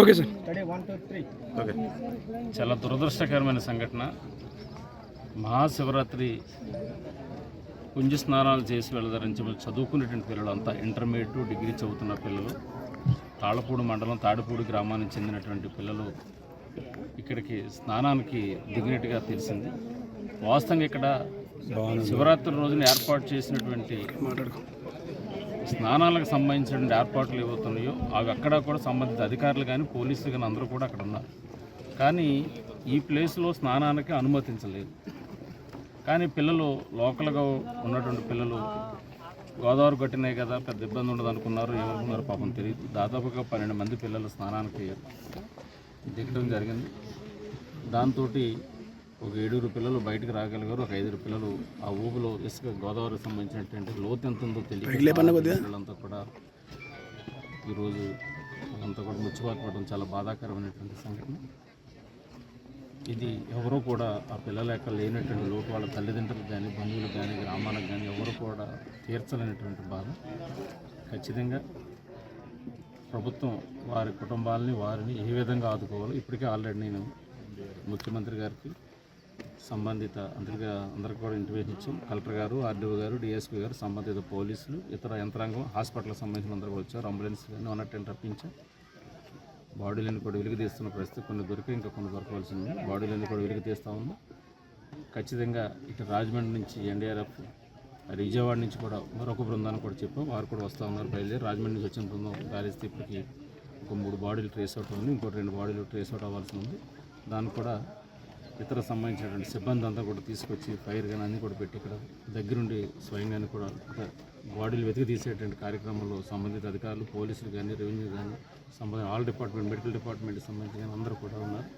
Okay sir. Okay. చాలా దురదృష్టకరమైన సంఘటన. మహాశివరాత్రి పుంజ స్నానాలు చేసి వెళదారని చెప్పి చదువుకునేటువంటి పిల్లలు అంతా ఇంటర్మీడియట్ డిగ్రీ చదువుతున్న పిల్లలు తాళపూడి మండలం తాడిపూడి గ్రామానికి చెందినటువంటి పిల్లలు ఇక్కడికి స్నానానికి దిగినట్టుగా తెలిసింది. వాస్తవంగా ఇక్కడ శివరాత్రి రోజున ఏర్పాటు చేసినటువంటి స్నానాలకు సంబంధించినటువంటి ఏర్పాట్లు ఏవవుతున్నాయో అవి అక్కడ కూడా సంబంధిత అధికారులు కానీ పోలీసులు కానీ అందరూ కూడా అక్కడ ఉన్నారు. కానీ ఈ ప్లేస్లో స్నానానికి అనుమతించలేదు. కానీ పిల్లలు లోకల్గా ఉన్నటువంటి పిల్లలు గోదావరి కొట్టినాయి కదా పెద్ద ఇబ్బంది ఉండదు అనుకున్నారు ఏమనుకున్నారు పాపం తెలియదు దాదాపుగా పన్నెండు మంది పిల్లలు స్నానానికి దిగడం జరిగింది. దాంతో ఒక ఏడుగురు పిల్లలు బయటకు రాగలిగారు ఒక ఐదుగురు పిల్లలు ఆ ఊబిలో ఇసుక గోదావరికి సంబంధించినటువంటి లోతు ఎంత ఉందో తెలియదు పిల్లలంతా కూడా ఈరోజు అంతా కూడా ముచ్చిపాటు చాలా బాధాకరమైనటువంటి సంఘటన. ఇది ఎవరో కూడా ఆ పిల్లల యొక్క లేనటువంటి లోటు వాళ్ళ తల్లిదండ్రులకు కానీ బంధువులకు కానీ గ్రామాలకు కానీ ఎవరు కూడా తీర్చలేనటువంటి బాధ. ఖచ్చితంగా ప్రభుత్వం వారి కుటుంబాలని వారిని ఏ విధంగా ఆదుకోవాలో ఇప్పటికే ఆల్రెడీ నేను ముఖ్యమంత్రి గారికి సంబంధిత అందరికీ అందరికి కూడా ఇంటిమేషన్ ఇచ్చాం. కలెక్టర్ గారు ఆర్డీఓ గారు డిఎస్పీ గారు సంబంధిత పోలీసులు ఇతర యంత్రాంగం హాస్పిటల్కి సంబంధించిన అందరూ కూడా వచ్చారు. అంబులెన్స్ కానీ వన్ టెన్ రప్పించాం బాడీలను కూడా వెలికి తీస్తున్న పరిస్థితి కొన్ని దొరికి ఇంకా కొన్ని దొరకవలసింది. బాడీలను కూడా వెలికి తీస్తూ ఉంది. ఖచ్చితంగా ఇటు రాజమండ్రి నుంచి ఎన్డీఆర్ఎఫ్ విజయవాడ నుంచి కూడా మరొక బృందాన్ని కూడా చెప్పాం. వారు కూడా వస్తూ ఉన్నారు బయలుదేరి. రాజమండ్రి నుంచి వచ్చిన బృందం గాలిస్తే ఇప్పటికి ఒక మూడు బాడీలు ట్రేస్ అవుట్ ఉంది ఇంకో రెండు బాడీలు ట్రేస్ అవుట్ అవ్వాల్సి ఉంది. దానికి కూడా ఇతర సంబంధించినటువంటి సిబ్బంది అంతా కూడా తీసుకొచ్చి ఫైర్ కానీ అన్నీ కూడా పెట్టి ఇక్కడ దగ్గరుండి స్వయంగానే కూడా బాడీలు వెతికి తీసేటువంటి కార్యక్రమంలో సంబంధిత అధికారులు పోలీసులు కానీ రెవెన్యూ కానీ సంబంధించిన ఆల్ డిపార్ట్మెంట్ మెడికల్ డిపార్ట్మెంట్కి సంబంధించి కానీ అందరూ కూడా ఉన్నారు.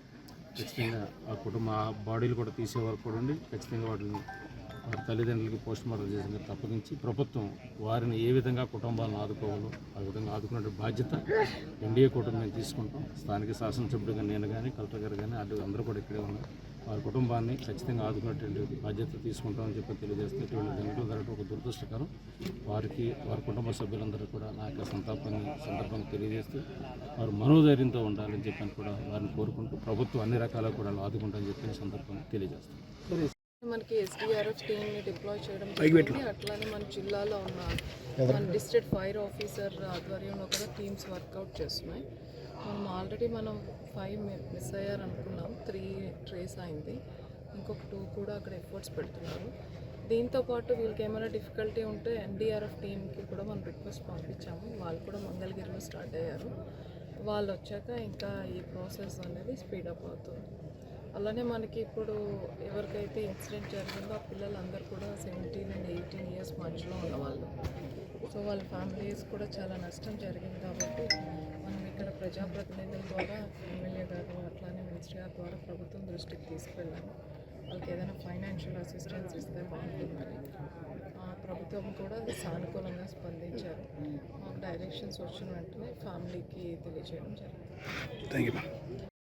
ఖచ్చితంగా ఆ కుటుంబ ఆ బాడీలు కూడా తీసే వరకు కూడా ఉండి ఖచ్చితంగా వాటిని వారి తల్లిదండ్రులకి పోస్ట్ మార్టం చేసిన తప్పగించి ప్రభుత్వం వారిని ఏ విధంగా కుటుంబాలను ఆదుకోవాలో ఆ విధంగా ఆదుకునే బాధ్యత ఎన్డీఏ కుటుంబం తీసుకుంటాం. స్థానిక శాసనసభ్యుడిగా నేను కానీ కలెక్టర్ గారు కానీ అందరూ కూడా ఇక్కడే ఉన్నారు. వారి కుటుంబాన్ని ఖచ్చితంగా ఆదుకునేటువంటి బాధ్యత తీసుకుంటామని చెప్పి తెలియజేస్తే ఇటువంటి ఘటనలు జరగడం ఒక దురదృష్టకరం. వారికి వారి కుటుంబ సభ్యులందరూ కూడా నా యొక్క సంతాపాన్ని సందర్భంగా తెలియజేస్తూ వారు మనోధైర్యంతో ఉండాలని చెప్పని కూడా వారిని కోరుకుంటూ ప్రభుత్వం అన్ని రకాల కూడా ఆదుకుంటామని చెప్పి ఈ సందర్భంగా తెలియజేస్తాం మనకి ఎస్డిఆర్ఎఫ్ టీమ్ని డిప్లాయ్ చేయడం జరిగింది. అట్లానే మన జిల్లాలో ఉన్న మన డిస్ట్రిక్ట్ ఫైర్ ఆఫీసర్ ఆధ్వర్యంలో కూడా టీమ్స్ వర్కౌట్ చేస్తున్నాయి. మనం ఆల్రెడీ మనం ఫైవ్ మిస్ అయ్యారు అనుకున్నాం త్రీ ట్రేస్ అయింది. ఇంకొక టూ కూడా అక్కడ ఎఫర్ట్స్ పెడుతున్నారు. దీంతో పాటు వీళ్ళకి ఏమైనా డిఫికల్టీ ఉంటే ఎన్డీఆర్ఎఫ్ టీమ్కి కూడా మనం రిక్వెస్ట్ పంపించాము. వాళ్ళు కూడా మంగళగిరిలో స్టార్ట్ అయ్యారు. వాళ్ళు వచ్చాక ఇంకా ఈ ప్రాసెస్ అనేది స్పీడప్ అవుతుంది. అలానే మనకి ఇప్పుడు ఎవరికైతే ఇన్సిడెంట్ జరిగిందో ఆ పిల్లలందరూ కూడా సెవెంటీన్ అండ్ ఎయిటీన్ ఇయర్స్ మధ్యలో ఉన్నవాళ్ళు. సో వాళ్ళ ఫ్యామిలీస్ కూడా చాలా నష్టం జరిగింది కాబట్టి మనం ఇక్కడ ప్రజాప్రతినిధుల ద్వారా ఎమ్మెల్యే గారు అట్లానే మినిస్టర్ గారి ద్వారా ప్రభుత్వం దృష్టికి తీసుకెళ్ళాము. వాళ్ళకి ఏదైనా ఫైనాన్షియల్ అసిస్టెన్స్ ఇస్తే బాగుంటుందని. ప్రభుత్వం కూడా సానుకూలంగా స్పందించారు. మాకు డైరెక్షన్స్ వచ్చిన వెంటనే ఫ్యామిలీకి తెలియజేయడం జరిగింది. Thank you